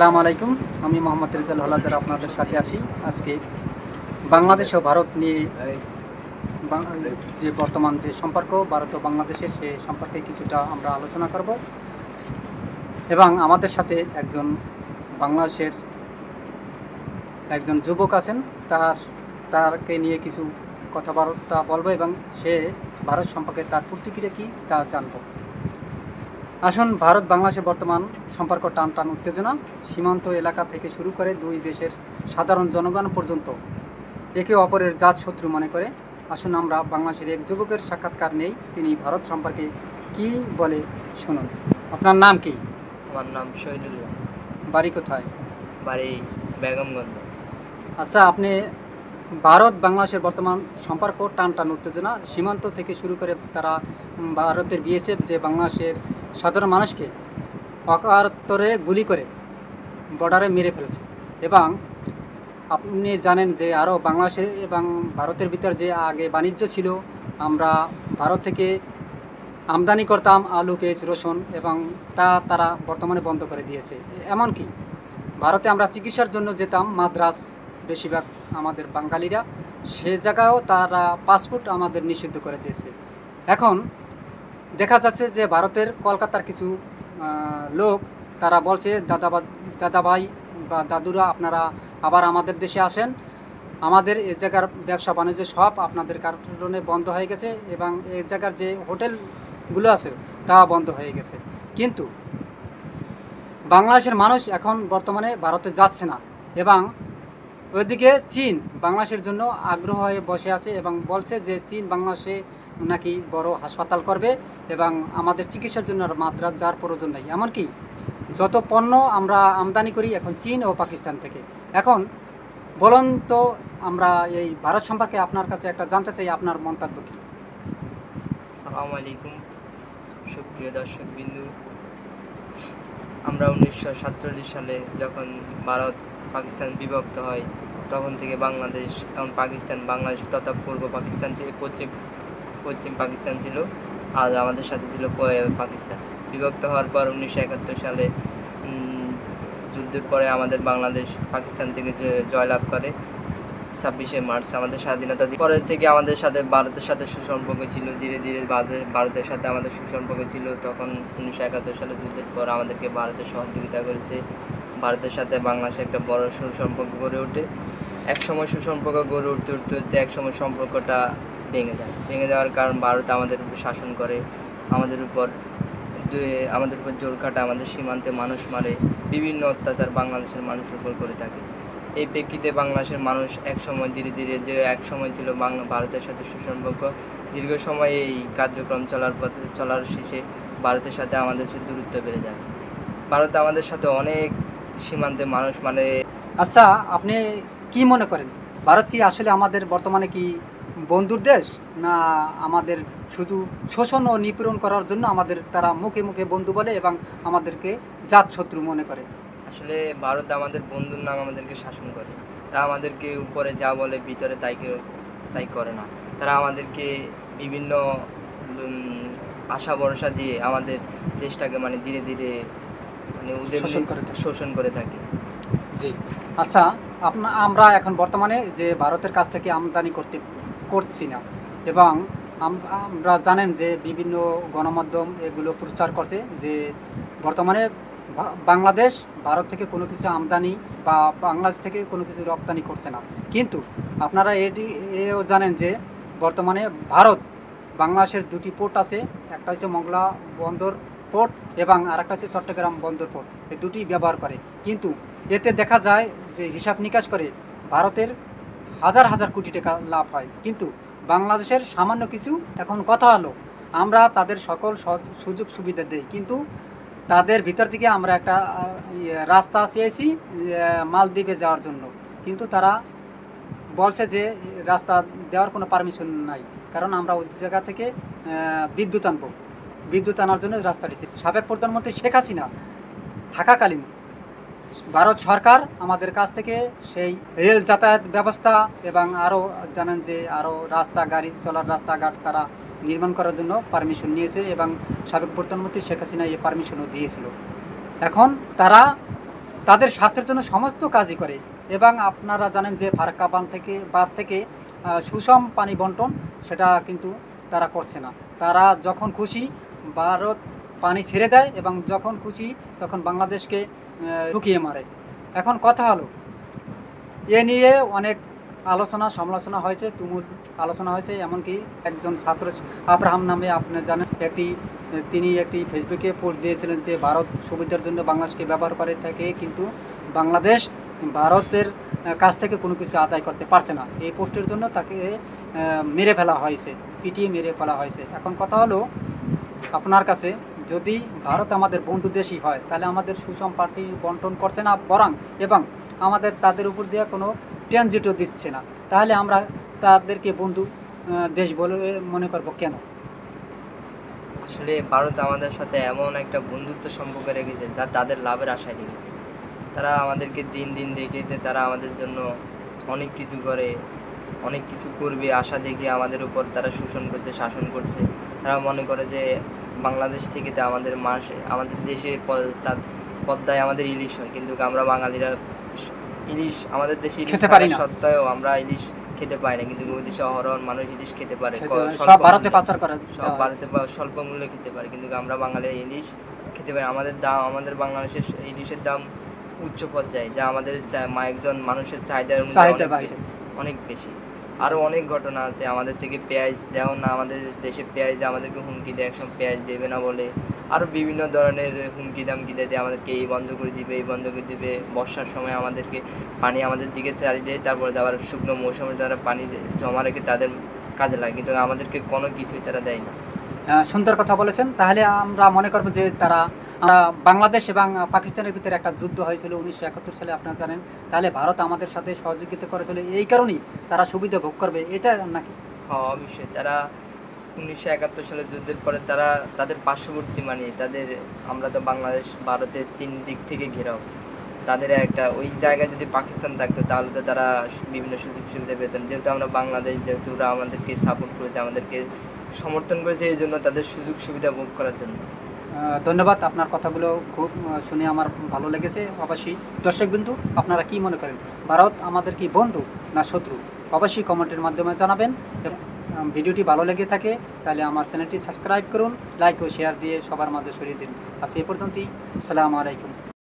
আসসালামু আলাইকুম। আমি মোহাম্মদ রেজাল হলাদার আপনাদের সাথে আসি আজকে বাংলাদেশ ও ভারত নিয়ে যে বর্তমান যে সম্পর্ক, ভারত ও বাংলাদেশের সে সম্পর্কে কিছুটা আমরা আলোচনা করব। এবং আমাদের সাথে একজন বাংলাদেশের একজন যুবক আছেন। তার, তারকে নিয়ে কিছু কথাবার্তা বলব এবং সে ভারত সম্পর্কে তার প্রতিক্রিয়া কী তা জানব। আসুন ভারত বাংলাদেশের বর্তমান সম্পর্ক টান টান উত্তেজনা। সীমান্ত এলাকা থেকে শুরু করে দুই দেশের সাধারণ জনগণ পর্যন্ত একে অপরের জাত শত্রু মনে করে। আসুন আমরা বাংলাদেশের এক যুবকের সাক্ষাৎকার নেই। তিনি ভারত সম্পর্কে কি বলে শুনুন? আপনার নাম কি? আমার নাম শহীদুল্লাহ। বাড়ি কোথায়? বাড়ি বেগমগঞ্জ। আচ্ছা আপনি ভারত বাংলাদেশের বর্তমান সম্পর্ক টান টান উত্তেজনা। সীমান্ত থেকে শুরু করে তারা ভারতের বিএসএফ যে বাংলাদেশের সাধারণ মানুষকে অকাতরে গুলি করে বর্ডারে মেরে ফেলেছে। এবং আপনি জানেন যে আরও বাংলাদেশে এবং ভারতের ভিতর যে আগে বাণিজ্য ছিল, আমরা ভারত থেকে আমদানি করতাম আলু, পেঁয়াজ, রসুন এবং তা তারা বর্তমানে বন্ধ করে দিয়েছে। এমনকি ভারতে আমরা চিকিৎসার জন্য যেতাম, মাদ্রাস বেশিরভাগ আমাদের বাঙালিরা, সে জায়গায়ও তারা পাসপোর্ট আমাদের নিষিদ্ধ করে দিয়েছে। এখন দেখা যাচ্ছে যে ভারতের কলকাতার কিছু লোক, তারা বলছে, দাদা বা, দাদা ভাই বা দাদুরা, আপনারা আবার আমাদের দেশে আসেন। আমাদের এ জায়গার ব্যবসা বাণিজ্য সব আপনাদের কারণে বন্ধ হয়ে গেছে এবং এই জায়গার যে হোটেলগুলো আছে, তা বন্ধ হয়ে গেছে। কিন্তু বাংলাদেশের মানুষ এখন বর্তমানে ভারতে যাচ্ছে না এবং ওইদিকে চীন বাংলাদেশের জন্য আগ্রহ হয়ে বসে আছে এবং বলছে যে চীন বাংলাদেশে নাকি বড় হাসপাতাল করবে এবং আমাদের চিকিৎসার জন্য আর মাত্রা যার প্রয়োজন নেই। এমনকি যত পণ্য আমরা আমদানি করি এখন চীন ও পাকিস্তান থেকে। এখন বলুন তো, আমরা এই ভারত সম্পর্কে আপনার কাছে একটা জানতে চাই, আপনার মন্তব্য কী? সালাম আলাইকুম, সুপ্রিয় দর্শক বিন্দু আমরা উনিশশো সাতচল্লিশ সালে যখন ভারত পাকিস্তান বিভক্ত হয়, তখন থেকে বাংলাদেশ এবং পাকিস্তান, বাংলাদেশ তথা পূর্ব পাকিস্তান ছিল পশ্চিম পাকিস্তান ছিল আর আমাদের সাথে ছিল পাকিস্তান। বিভক্ত হওয়ার পর উনিশশো একাত্তর সালে যুদ্ধের পরে আমাদের বাংলাদেশ পাকিস্তান থেকে জয়লাভ করে, ছাব্বিশে মার্চ আমাদের স্বাধীনতা। পরের থেকে আমাদের সাথে ভারতের সাথে সুসম্পর্ক ছিল, ধীরে ধীরে ভারতের সাথে আমাদের সুসম্পর্ক ছিল। তখন উনিশশো একাত্তর সালে যুদ্ধের পর আমাদেরকে ভারতের সহযোগিতা করেছে। ভারতের সাথে বাংলাদেশে একটা বড় সুসম্পর্ক গড়ে ওঠে। এক সময় সুসম্পর্ক গড়ে উঠতে উঠতে উঠতে একসময় সম্পর্কটা ভেঙে যায়। ভেঙে যাওয়ার কারণ ভারত আমাদের উপর শাসন করে, আমাদের উপর আমাদের উপর জোর কাটা, আমাদের সীমান্তে মানুষ মারে, বিভিন্ন অত্যাচার বাংলাদেশের মানুষের উপর করে থাকে। এই প্রেক্ষিতে বাংলাদেশের মানুষ এক সময় ধীরে ধীরে যে এক সময় ছিল বাংলা, ভারতের সাথে সুসম্পর্ক, দীর্ঘ সময় এই কার্যক্রম চলার পথে, চলার শেষে ভারতের সাথে আমাদের সে দূরত্ব বেড়ে যায়। ভারত আমাদের সাথে অনেক সীমান্তে মানুষ মানে আচ্ছা আপনি কি মনে করেন? ভারত কি আসলে আমাদের বর্তমানে কি বন্ধুর দেশ না আমাদের শুধু শোষণ ও নিপীড়ন করার জন্য আমাদের তারা মুখে মুখে বন্ধু বলে এবং আমাদেরকে জাত শত্রু মনে করে? আসলে ভারত আমাদের বন্ধুর নাম আমাদেরকে শাসন করে তারা আমাদেরকে উপরে যা বলে ভিতরে তাই তাই করে না। তারা আমাদেরকে বিভিন্ন আশা ভরসা দিয়ে আমাদের দেশটাকে মানে ধীরে ধীরে মানে শোষণ করে শোষণ করে থাকে। জি। আচ্ছা আপনা আমরা এখন বর্তমানে যে ভারতের কাছ থেকে আমদানি করতে করছি না। এবং আমরা জানেন যে বিভিন্ন গণমাধ্যম এগুলো প্রচার করছে যে বর্তমানে বাংলাদেশ ভারত থেকে কোনো কিছু আমদানি বা বাংলাদেশ থেকে কোনো কিছু রপ্তানি করছে না। কিন্তু আপনারা এটি, এও জানেন যে বর্তমানে ভারত, বাংলাদেশের দুটি পোর্ট আছে, একটা হচ্ছে মংলা বন্দর পোর্ট এবং আরেকটা হচ্ছে চট্টগ্রাম বন্দর পোর্ট। এই দুটি ব্যবহার করে। কিন্তু এতে দেখা যায় যে হিসাব নিকাশ করে ভারতের হাজার হাজার কোটি টাকা লাভ হয়। কিন্তু বাংলাদেশের সামান্য কিছু এখন কথা হলো আমরা তাদের সকল সুযোগ সুবিধা দেই। কিন্তু তাদের ভিতর থেকে আমরা একটা ইয়ে, রাস্তা চেয়েছি মালদ্বীপে যাওয়ার জন্য। কিন্তু তারা বলছে যে রাস্তা দেওয়ার কোনো পারমিশন নাই। কারণ আমরা ওই জায়গা থেকে বিদ্যুৎ আনব। বিদ্যুৎ আনার জন্য রাস্তা দিচ্ছে সাবেক প্রধানমন্ত্রী শেখ হাসিনা থাকাকালীন ভারত সরকার আমাদের কাছ থেকে সেই রেল যাতায়াত ব্যবস্থা এবং আরও জানেন যে আরও রাস্তা গাড়ি চলার রাস্তাঘাট তারা নির্মাণ করার জন্য পারমিশন নিয়েছে এবং সাবেক প্রধানমন্ত্রী শেখ হাসিনা এই পারমিশনও দিয়েছিল। এখন তারা তাদের স্বার্থের জন্য সমস্ত কাজই করে এবং আপনারা জানেন যে ফারাক্কা বান থেকে বাদ থেকে সুষম পানি বন্টন সেটা কিন্তু তারা করছে না। তারা যখন খুশি ভারত পানি ছেড়ে দেয় এবং যখন খুশি তখন বাংলাদেশকে ঢুকিয়ে মারে। এখন কথা হলো, এ নিয়ে অনেক আলোচনা সমালোচনা হয়েছে, তুমুল আলোচনা হয়েছে, এমনকি একজন ছাত্র আব্রাহাম নামে আপনি জানেন, একটি, তিনি একটি ফেসবুকে পোস্ট দিয়েছিলেন যে, ভারত সুবিধার জন্য বাংলাদেশকে ব্যবহার করে থাকে, কিন্তু বাংলাদেশ ভারতের কাছ থেকে কোনো কিছু আদায় করতে পারছে না। এই পোস্টের জন্য তাকে মেরে ফেলা হয়েছে, পিটিয়ে মেরে ফেলা হয়েছে। এখন কথা হলো, আপনার কাছে যদি ভারত আমাদের বন্ধু দেশই হয়, তাহলে আমাদের সুষম পার্টি বন্টন করছে না বরং এবং আমাদের তাদের উপর দিয়ে কোনো ট্রানজিটও দিচ্ছে না। তাহলে আমরা তাদেরকে বন্ধু দেশ বলে মনে করব কেন? আসলে ভারত আমাদের সাথে এমন একটা বন্ধুত্ব সম্পর্ক রেখেছে যা তাদের লাভের আশায় রেখেছে। তারা আমাদেরকে দিন দিন দেখে যে তারা আমাদের জন্য অনেক কিছু করে, অনেক কিছু করবে, আশা দেখে আমাদের উপর তারা শোষণ করছে, শাসন করছে। তারা মনে করে যে বাংলাদেশ থেকে তো আমাদের মাসে আমাদের দেশে পদ্মায় আমাদের ইলিশ হয় কিন্তু আমরা বাঙালিরা ইলিশ আমাদের দেশে ইলিশ। সত্ত্বেও আমরা ইলিশ খেতে পারি না কিন্তু ওই দেশে মানুষ ইলিশ খেতে পারে সব ভারতে। পাচার করা সব ভারতে স্বল্প মূল্যে খেতে পারে কিন্তু আমরা বাঙালি ইলিশ খেতে পারি আমাদের দাম আমাদের বাংলাদেশের ইলিশের দাম উচ্চ পর্যায়ে যা আমাদের একজন মানুষের চাহিদার অনেক বেশি আরও অনেক ঘটনা আছে। আমাদের থেকে পেঁয়াজ যেমন আমাদের দেশে পেঁয়াজ, আমাদেরকে হুমকি দেয়, একসময় পেঁয়াজ দেবে না বলে। আরও বিভিন্ন ধরনের হুমকি দামকি দেয় আমাদেরকে এই বন্ধ করে দিবে, এই বন্ধ করে দিবে। বর্ষার সময় আমাদেরকে পানি আমাদের দিকে চালিয়ে দেয় তারপরে আবার শুকনো মৌসুমে তারা পানি জমা রেখে তাদের কাজে লাগে। কিন্তু আমাদেরকে কোনো কিছুই তারা দেয় না। সুন্দর কথা বলেছেন। তাহলে আমরা মনে করব যে তারা বাংলাদেশ এবং পাকিস্তানের ভিতরে একটা যুদ্ধ হয়েছিল উনিশশো একাত্তর সালে, আপনারা জানেন। তাহলে ভারত আমাদের সাথে সহযোগিতা করেছিল, এই কারণেই তারা সুবিধা ভোগ করবে, এটা নাকি? হ্যাঁ অবশ্যই। তারা উনিশশো একাত্তর সালের যুদ্ধের পরে তারা তাদের পার্শ্ববর্তী মানে তাদের, আমরা তো বাংলাদেশ, ভারতের তিন দিক থেকে ঘেরাও। তাদের একটা, ওই জায়গায় যদি পাকিস্তান থাকতো, তাহলে তো তারা বিভিন্ন সুযোগ সুবিধা পেতেন। যেহেতু আমরা বাংলাদেশ, যেহেতু আমাদেরকে সাপোর্ট করেছে, আমাদেরকে সমর্থন করেছে, এই জন্য তাদের সুযোগ সুবিধা ভোগ করার জন্য। ধন্যবাদ, আপনার কথাগুলো খুব শুনে আমার ভালো লেগেছে। অবশ্যই দর্শক বিন্দু আপনারা কি মনে করেন? ভারত আমাদের কি বন্ধু না শত্রু? অবশ্যই কমেন্টের মাধ্যমে জানাবেন। ভিডিওটি ভালো লেগে থাকে, তাহলে আমার চ্যানেলটি সাবস্ক্রাইব করুন, লাইক ও শেয়ার দিয়ে সবার মাঝে সরিয়ে দিন। আজ এ পর্যন্তই। আসসালামু আলাইকুম।